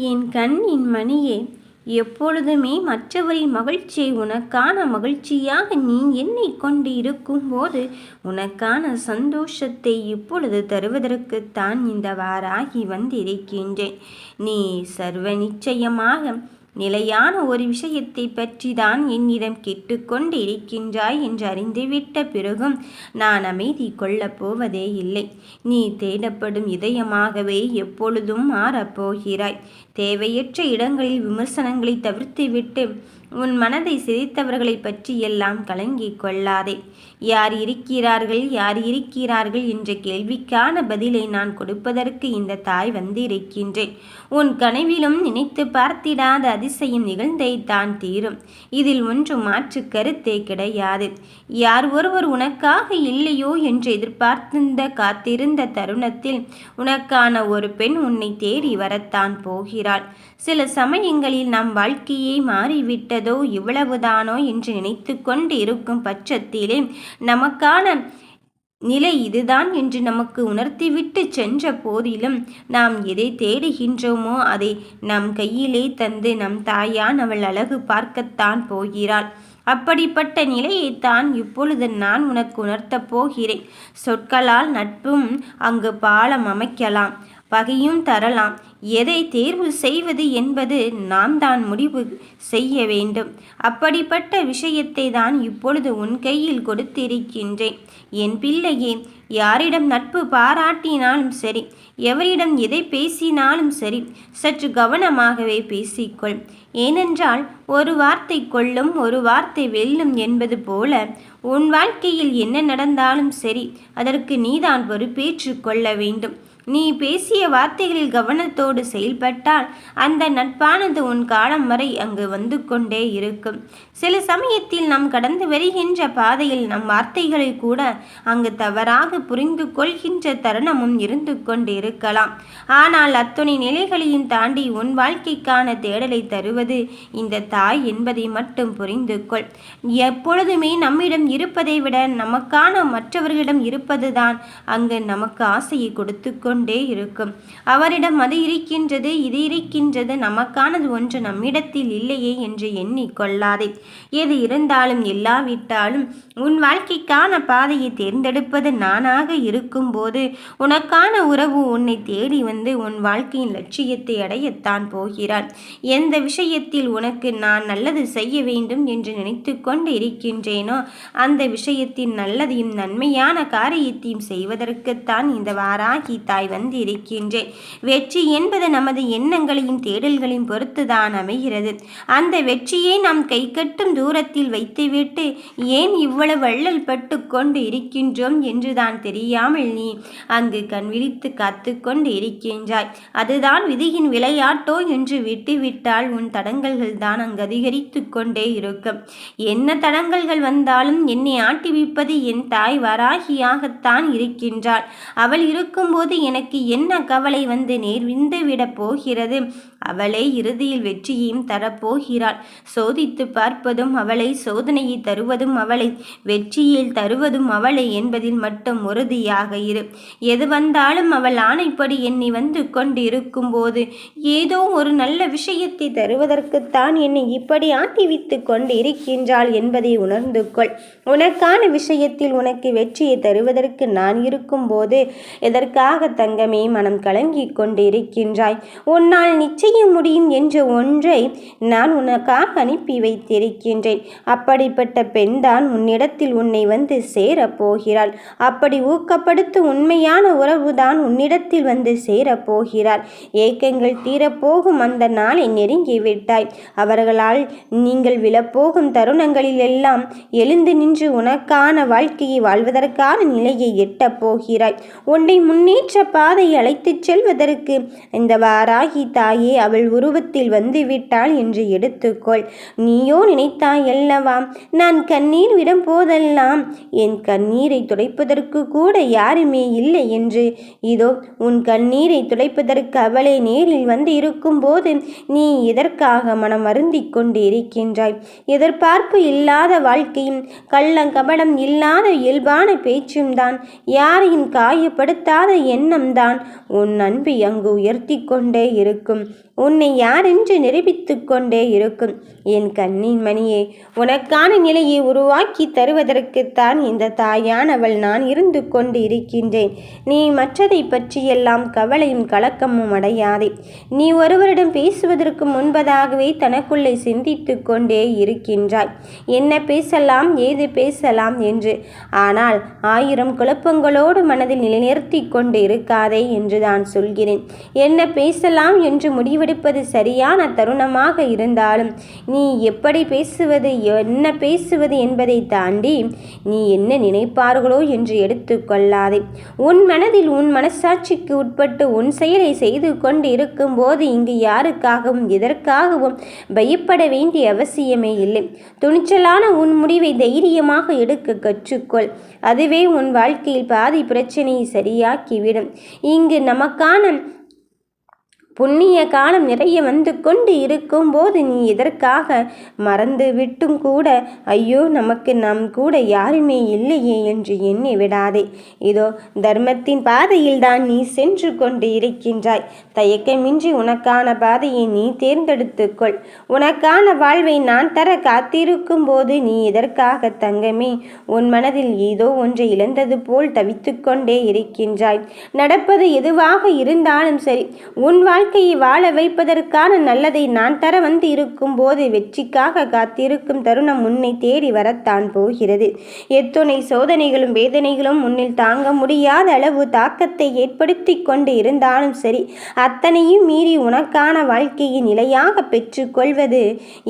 என் கண்ணின் மணியே எப்பொழுதுமே மற்றவரின் மகிழ்ச்சியை உனக்கான மகிழ்ச்சியாக நீ என்னை கொண்டு இருக்கும்போது உனக்கான சந்தோஷத்தை இப்பொழுது தருவதற்குத்தான் இந்த வாராகி வந்திருக்கின்றேன். நீ சர்வ நிச்சயமாக நிலையான ஒரு விஷயத்தை பற்றி தான் என்னிடம் கேட்டுக்கொண்டு இருக்கின்றாய் என்று அறிந்துவிட்ட பிறகும் நான் அமைதி கொள்ளப் போவதே இல்லை. நீ தேடப்படும் இதயமாகவே எப்பொழுதும் மாறப்போகிறாய் தேவையற்ற இடங்களில் விமர்சனங்களை தவிர்த்துவிட்டு உன் மனதை சிதைத்தவர்களை பற்றியெல்லாம் கலங்கிக் கொள்ளாதே. யார் இருக்கிறார்கள் யார் இருக்கிறார்கள் என்ற கேள்விக்கான பதிலை நான் கொடுப்பதற்கு இந்த தாய் வந்திருக்கின்றேன். உன் கனவிலும் நினைத்து பார்த்திடாத அதிசயம் நிகழ்ந்தை தான் தீரும். இதில் ஒன்று மாற்று கருத்தே கிடையாது. யார் ஒருவர் உனக்காக இல்லையோ என்று எதிர்பார்த்திருந்த காத்திருந்த தருணத்தில் உனக்கான ஒரு பெண் உன்னை தேடி வரத்தான் போகிறாள். சில சமயங்களில் நம் வாழ்க்கையை மாறிவிட்டதோ இவ்வளவுதானோ என்று நினைத்து கொண்டு இருக்கும் பட்சத்திலே நமக்கான நிலை இதுதான் என்று நமக்கு உணர்த்திவிட்டு சென்ற போதிலும் நாம் எதை தேடுகின்றோமோ அதை நம் கையிலே தந்து நம் தாயான் அவள் அழகு பார்க்கத்தான் போகிறாள். அப்படிப்பட்ட நிலையைத்தான் இப்பொழுது நான் உனக்கு உணர்த்தப் போகிறேன். சொற்களால் நட்பும் அங்கு பாலம் அமைக்கலாம் பகையும் தரலாம். எதை தேர்வு செய்வது என்பது நாம் தான் முடிவு செய்ய வேண்டும். அப்படிப்பட்ட விஷயத்தை தான் இப்பொழுது உன் கையில் கொடுத்திருக்கின்றேன். என் பிள்ளையே யாரிடம் நட்பு பாராட்டினாலும் சரி எவரிடம் எதை பேசினாலும் சரி சற்று கவனமாகவே பேசிக்கொள். ஏனென்றால் ஒரு வார்த்தை கொள்ளும் ஒரு வார்த்தை வெல்லும் என்பது போல உன் வாழ்க்கையில் என்ன நடந்தாலும் சரி அதற்கு நீதான் பொறுப்பேற்று கொள்ள வேண்டும். நீ பேசிய வார்த்தைகளில் கவனத்தோடு செயல்பட்டால் அந்த நட்பானது உன் காலம் வரை அங்கு வந்து கொண்டே இருக்கும். சில சமயத்தில் நாம் கடந்து வருகின்ற பாதையில் நம் வார்த்தைகளை கூட அங்கு தவறாக புரிந்து கொள்கின்ற தருணமும் இருந்து கொண்டிருக்கலாம். ஆனால் அத்துணை நிலைகளையும் தாண்டி உன் வாழ்க்கைக்கான தேடலை தருவது இந்த தாய் என்பதை மட்டும் புரிந்து கொள். எப்பொழுதுமே நம்மிடம் இருப்பதை விட நமக்கான மற்றவர்களிடம் இருப்பதுதான் அங்கு நமக்கு ஆசையை கொடுத்து கொண்டு இருக்கும். அவரிடம் அது இருக்கின்றது இது இருக்கின்றது நமக்கானது ஒன்று நம்மிடத்தில் இல்லையே என்று எண்ணிக்கொள்ளாதே எது இருந்தாலும் இல்லாவிட்டாலும் உன் வாழ்க்கைக்கான பாதையை தேர்ந்தெடுப்பது நானாக இருக்கும்போது உனக்கான உறவு உன்னை தேடி வந்து உன் வாழ்க்கையின் லட்சியத்தை அடையத்தான் போகிறான் எந்த விஷயத்தில் உனக்கு நான் நல்லது செய்ய வேண்டும் என்று நினைத்து கொண்டு இருக்கின்றேனோ அந்த விஷயத்தின் நல்லதையும் நன்மையான காரியத்தையும் செய்வதற்குத்தான் இந்த வாராகி தாய் வந்து இருக்கின்றேன் வெற்றி என்பது நமது எண்ணங்களையும் தேடல்களையும் பொறுத்துதான் அமைகிறது. அந்த வெற்றியை நாம் கை கட்டும் தூரத்தில் வைத்துவிட்டு ஏன் இவ்வளவு வள்ளல் பட்டு கொண்டு இருக்கின்றோம் என்றுதான் தெரியாமல் நீ அங்கு கண் விழித்து காத்து கொண்டு இருக்கின்றாய். அதுதான் விதியின் விளையாட்டோ என்று விட்டுவிட்டால் உன் தடங்கல்கள் தான் அங்கு அதிகரித்து கொண்டே இருக்கும். என்ன தடங்கல்கள் வந்தாலும் என்னை ஆட்டிவிப்பது என் தாய் வராகியாகத்தான் இருக்கின்றாள். அவள் இருக்கும்போது எனக்கு என்ன கவலை வந்து நேர்விந்து விடப் போகிறது? அவளை இறுதியில் வெற்றியையும் தரப்போகிறாள். சோதித்து பார்ப்பதும் அவளை சோதனையை தருவதும் அவளை வெற்றியில் தருவதும் அவளை என்பதில் மட்டும் உறுதியாக இரு. எது வந்தாலும் அவள் ஆணைப்படி என்னை வந்து கொண்டு இருக்கும்போது ஏதோ ஒரு நல்ல விஷயத்தை தருவதற்குத்தான் என்னை இப்படி ஆட்டிவித்து கொண்டு இருக்கின்றாள் என்பதை உணர்ந்து கொள். உனக்கான விஷயத்தில் உனக்கு வெற்றியை தருவதற்கு நான் இருக்கும்போது எதற்காக தங்கமே மனம் கலங்கிக் கொண்டிருக்கின்றாய்? உன்னால் நிச்சயம் செய்ய முடியும் என்ற ஒன்றை நான் உனக்காக அனுப்பி வைத்திருக்கின்றேன். அப்படிப்பட்ட பெண்தான் உன்னிடத்தில் உன்னை வந்து சேரப்போகிறாள் அப்படி ஊக்கப்படுத்தும் உண்மையான உறவுதான் உன்னிடத்தில் வந்து சேரப்போகிறாள் ஏக்கங்கள் தீரப்போகும் அந்த நாளை நெருங்கிவிட்டாய் அவர்களால் நீங்கள் விழப்போகும் தருணங்களில் எல்லாம் எழுந்து நின்று உனக்கான வாழ்க்கையை வாழ்வதற்கான நிலையை எட்டப் போகிறாய். உன்னை முன்னேற்ற பாதை அழைத்துச் செல்வதற்கு இந்த வாராகி தாயே அவள் உருவத்தில் வந்துவிட்டாள் என்று எடுத்துக்கொள். நீயோ நினைத்தாய் அல்லவா? நான் கண்ணீர் விடும் போதெல்லாம் என் கண்ணீரை துடைப்பதற்கு கூட யாருமே இல்லை என்று. இதோ உன் கண்ணீரை துடைப்பதற்கு அவளே நேரில் வந்து இருக்கும்போது நீ எதற்காக மனம் வருந்தி கொண்டு இருக்கின்றாய்? எதிர்பார்ப்பு இல்லாத வாழ்க்கையும் கள்ளங்கபடம் இல்லாத இயல்பான பேச்சும் தான். யாரையும் காயப்படுத்தாத எண்ணம்தான் உன் அன்பை அங்கு உயர்த்தி கொண்டே இருக்கும். உன்னை யாரென்று நிரூபித்து கொண்டே இருக்கும். என் கண்ணின் மணியே உனக்கான நிலையை உருவாக்கி தருவதற்குத்தான் இந்த தாயானவள் நான் இருந்து கொண்டு இருக்கின்றேன். நீ மற்றதை பற்றியெல்லாம் கவலையும் கலக்கமும் அடையாதே. நீ ஒருவரிடம் பேசுவதற்கு முன்பதாகவே தனக்குள்ளே சிந்தித்து கொண்டே இருக்கின்றாய். என்ன பேசலாம் ஏது பேசலாம் என்று. ஆனால் ஆயிரம் குழப்பங்களோடு மனதில் நிலைநிறுத்தி கொண்டு இருக்காதே என்று நான் சொல்கிறேன். என்ன பேசலாம் என்று கண்டுபிடிப்பது சரியான தருணமாக இருந்தாலும் நீ எப்படி பேசுவது என்ன பேசுவது என்பதை தாண்டி நீ என்ன நினைப்பார்களோ என்று எடுத்துக்கொள்ளாதே உன் மனதில் உன் மனசாட்சிக்கு உட்பட்டு உன் செயலை செய்து கொண்டு இருக்கும்போது இங்கு யாருக்காகவும் எதற்காகவும் பயப்பட வேண்டிய அவசியமே இல்லை. துணிச்சலான உன் முடிவை தைரியமாக எடுக்க கற்றுக்கொள். அதுவே உன் வாழ்க்கையில் பாதி பிரச்சனையை சரியாக்கிவிடும். இங்கு நமக்கான புண்ணிய காலம் நிறைய வந்து கொண்டு இருக்கும்போது நீ எதற்காக மறந்து விட்டும் கூட ஐயோ நமக்கு நம் கூட யாருமே இல்லையே என்று எண்ணி விடாதே. இதோ தர்மத்தின் பாதையில் தான் நீ சென்று கொண்டு இருக்கின்றாய். தயக்கமின்றி உனக்கான பாதையை நீ தேர்ந்தெடுத்துக்கொள் உனக்கான வாழ்வை நான் தர காத்திருக்கும் போது நீ எதற்காக தங்கமே. உன் மனதில் ஏதோ ஒன்றை இழந்தது போல் தவித்து கொண்டே இருக்கின்றாய். நடப்பது எதுவாக இருந்தாலும் சரி உன் வாழ் வாழ்க்கையை வாழ வைப்பதற்கான நல்லதை நான் தர வந்து இருக்கும் போது வெற்றிக்காக காத்திருக்கும் தருணம் உன்னை தேடி வரத்தான் போகிறது. எத்துணை சோதனைகளும் வேதனைகளும் முன்னில் தாங்க முடியாத அளவு தாக்கத்தை ஏற்படுத்தி கொண்டு இருந்தாலும் சரி அத்தனையும் மீறி உனக்கான வாழ்க்கையை நிலையாக பெற்றுக்கொள்வது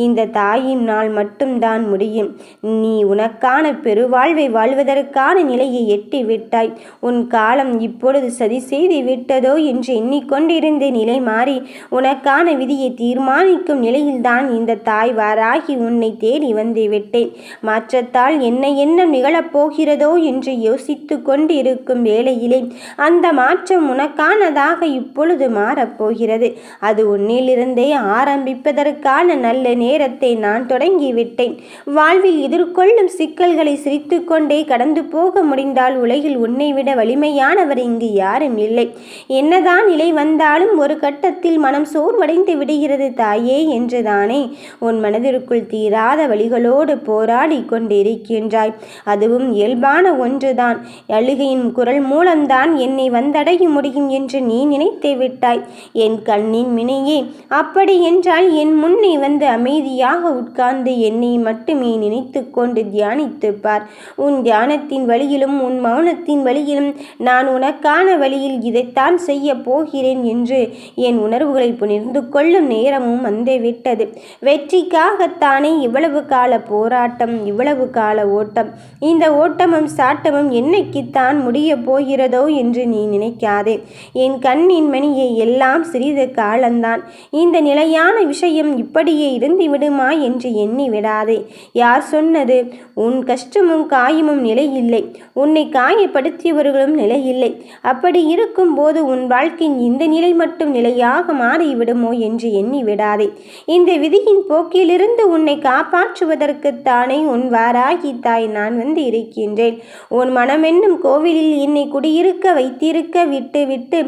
இந்த தாயின் நாள் மட்டும்தான் முடியும். நீ உனக்கான பெருவாழ்வை வாழ்வதற்கான நிலையை எட்டி விட்டாய் உன் காலம் இப்பொழுது சதி செய்து விட்டதோ என்று எண்ணிக்கொண்டிருந்த நிலை மாறி உனக்கான விதியை தீர்மானிக்கும் நிலையில்தான் இந்த தாய் வாராகி உன்னை தேடி வந்து விட்டேன். மாற்றத்தால் என்ன என்ன நிகழப் போகிறதோ என்று யோசித்து கொண்டிருக்கும் வேளையிலே அந்த மாற்றம் உனக்கானதாக இப்பொழுது மாறப்போகிறது. அது உன்னிலிருந்தே ஆரம்பிப்பதற்கான நல்ல நேரத்தை நான் தொடங்கிவிட்டேன் வாழ்வில் எதிர்கொள்ளும் சிக்கல்களை சிரித்துக்கொண்டே கடந்து போக முடிந்தால் உலகில் உன்னை விட வலிமையானவர் இங்கு யாரும் இல்லை. என்னதான் நிலை வந்தாலும் ஒரு கட்டத்தில் மனம் சோர்வடைந்து விடுகிறது தாயே என்றுதானே? உன் மனதிற்குள் தீராத வழிகளோடு போராடி கொண்டிருக்கின்றாய். அதுவும் இயல்பான ஒன்றுதான். அழுகையின் குரல் மூலம்தான் என்னை வந்தடைய முடியும் என்று நீ நினைத்து விட்டாய். என் கண்ணின் மினையே அப்படி என்றால் என் முன்னே வந்து அமைதியாக உட்கார்ந்து என்னை மட்டுமே நினைத்து கொண்டு தியானித்து பார். உன் தியானத்தின் வழியிலும் உன் மௌனத்தின் வழியிலும் நான் உனக்கான வழியில் இதைத்தான் செய்ய போகிறேன் என்று என் உணர்வுகளை புனிர்ந்து கொள்ளும் நேரமும் வந்துவிட்டது வெற்றிக்காகத்தானே இவ்வளவு கால போராட்டம் இவ்வளவு கால ஓட்டம். இந்த ஓட்டமும் சாட்டமும் என்னைக்குத்தான் முடிய போகிறதோ என்று நீ நினைக்காதே. என் கண்ணின் மணியை எல்லாம் சிறிது காலந்தான். இந்த நிலையான விஷயம் இப்படியே இருந்து விடுமா என்று எண்ணி விடாதே. யார் சொன்னது? உன் கஷ்டமும் காயமும் நிலையில்லை. உன்னை காயப்படுத்தியவர்களும் நிலையில்லை. அப்படி இருக்கும்போது உன் வாழ்க்கையின் இந்த நிலை மட்டும் நிலை விதியாக மாறிவிடுமோ என்று எண்ணி விடாதே. இந்த விதியின் போக்கிலிருந்து உன்னை காப்பாற்றுவதற்குத்தானே உன் வாராகி தாய் நான் வந்து இருக்கின்றேன். உன் மனமென்னும் கோவிலில் என்னை குடியிருக்க வைத்திருக்க விட்டு விட்டு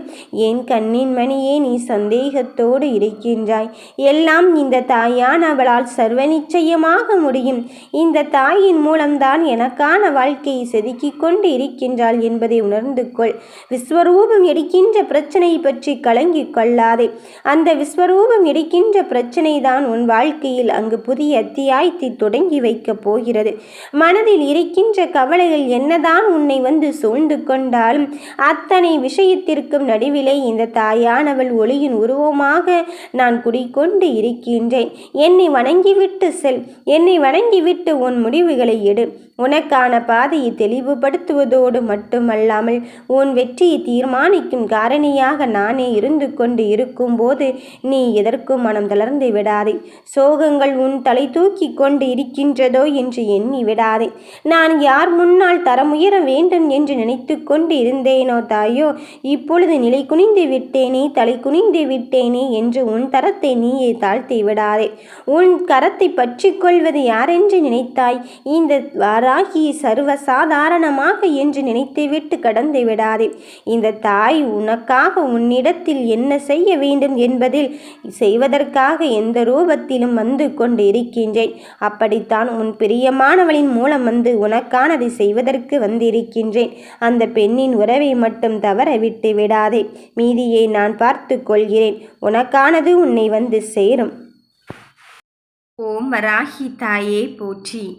என் கண்ணின் மணியே நீ சந்தேகத்தோடு இருக்கின்றாய். எல்லாம் இந்த தாயான் அவளால் சர்வ நிச்சயமாக முடியும். இந்த தாயின் மூலம்தான் எனக்கான வாழ்க்கையை செதுக்கிக் கொண்டு இருக்கின்றாள் என்பதை உணர்ந்து கொள். விஸ்வரூபம் எடுக்கின்ற பிரச்சனை பற்றி கலங்கிக் கொள்ளாதே. அந்த விஸ்வரூபம் இருக்கின்ற பிரச்சனை தான் உன் வாழ்க்கையில் அங்கு புதிய அத்தியாயத்தை தொடங்கி வைக்கப் போகிறது. மனதில் இருக்கின்ற கவலைகள் என்னதான் உன்னை வந்து சூழ்ந்து கொண்டாலும் அத்தனை விஷயத்திற்கும் நடுவிலே இந்த தாயானவள் ஒளியின் உருவமாக நான் குடிக்கொண்டு இருக்கின்றேன். என்னை வணங்கிவிட்டு செல். என்னை வணங்கிவிட்டு உன் முடிவுகளை எடு. உனக்கான பாதையை தெளிவுபடுத்துவதோடு மட்டுமல்லாமல் உன் வெற்றியை தீர்மானிக்கும் காரணியாக நானே இருந்து கொண்டு இருக்கும்போது நீ எதற்கும் மனம் தளர்ந்து விடாதே. சோகங்கள் உன் தலை தூக்கி கொண்டு இருக்கின்றதோ என்று எண்ணி விடாதே. நான் யார் முன்னால் தரமுயர வேண்டும் என்று நினைத்து கொண்டு இருந்தேனோ தாயோ இப்பொழுது நிலை குனிந்து விட்டேனே தலை குனிந்து விட்டேனே என்று உன் தரத்தை நீயே தாழ்த்தி விடாதே. உன் கரத்தை பற்றி கொள்வது யாரென்று நினைத்தாய்? இந்த வார சர்வ சாதாரணமாக என்று நினைத்துவிட்டு கடந்து விடாதே. இந்த தாய் உனக்காக உன்னிடத்தில் என்ன செய்ய வேண்டும் என்பதில் செய்வதற்காக எந்த ரூபத்திலும் வந்து கொண்டு இருக்கின்றேன் அப்படித்தான் உன் பிரியமானவளின் மூலம் வந்து உனக்கானதை செய்வதற்கு வந்திருக்கின்றேன். அந்த பெண்ணின் உறவை மட்டும் தவற விட்டு விடாதே. மீதியை நான் பார்த்து கொள்கிறேன். உனக்கானது உன்னை வந்து சேரும். ஓம் வராகி தாயே போற்றி.